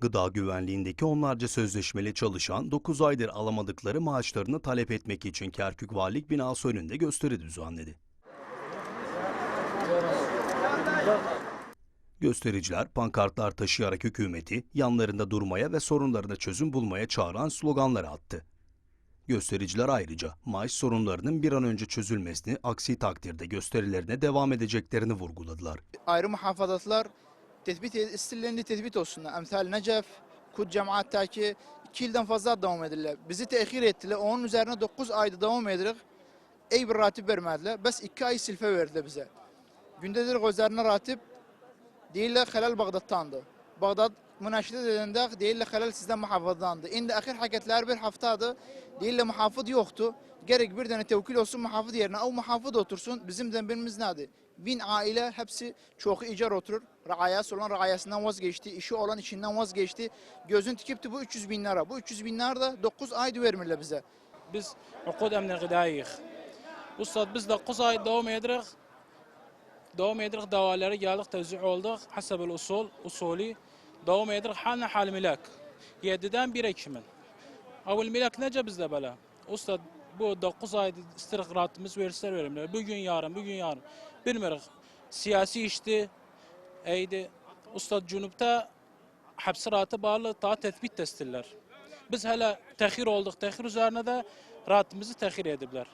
Gıda güvenliğindeki onlarca sözleşmeli çalışan 9 aydır alamadıkları maaşlarını talep etmek için Kerkük Valilik binası önünde gösteri düzenledi. Göstericiler pankartlar taşıyarak hükümeti yanlarında durmaya ve sorunlarına çözüm bulmaya çağıran sloganları attı. Göstericiler ayrıca maaş sorunlarının bir an önce çözülmesini, aksi takdirde gösterilerine devam edeceklerini vurguladılar. ayrı muhafazalar tespit istillerini tespit olsunlar. Emsal Necef, Kud cemaattaki 2 yıldan fazla devam edirler. Bizi tehir ettiler. Onun üzerine 9 ayda devam edirik. Ey bir ratip vermediler. Bes 2 ay silfe verdiler bize. Gündedir üzerine ratip değiller Helal Bağdat'tandı. Bağdat müneşide dediğinde değiller Helal sizden muhafazadandı. İndi ahir haketler bir haftadı. Değiller muhafız yoktu. Gerek bir tane tevkil olsun muhafız yerine. O muhafız otursun. Bizim zembimiz neydi? Bin aile hepsi çok icar oturur. Raayası olan raayasından vazgeçti. işi olan işinden vazgeçti. Gözün tikipti bu 300 bin lira. Bu 300 bin lira da 9 ayda vermirler bize. biz uqud emni gıdayıq. Ustad biz 9 ay devam edirik. Devam edirik davaları geldik tevzi olduk. Hasab usul, usulü devam edirik. Halna hal milak. 7'den 1 Ekim'in. Avul milak nece bizde böyle? Ustad bu 9 ay istirikratımız verirler verimler. Bugün yarın, bugün yarın. Bilmiyoruz. Siyasi işti. Eydi. Ustad Cunub'da hapsiratı bağlı ta tespit testiller. Biz hala tehir olduk. Tehir üzerine de rahatımızı tehir edibler.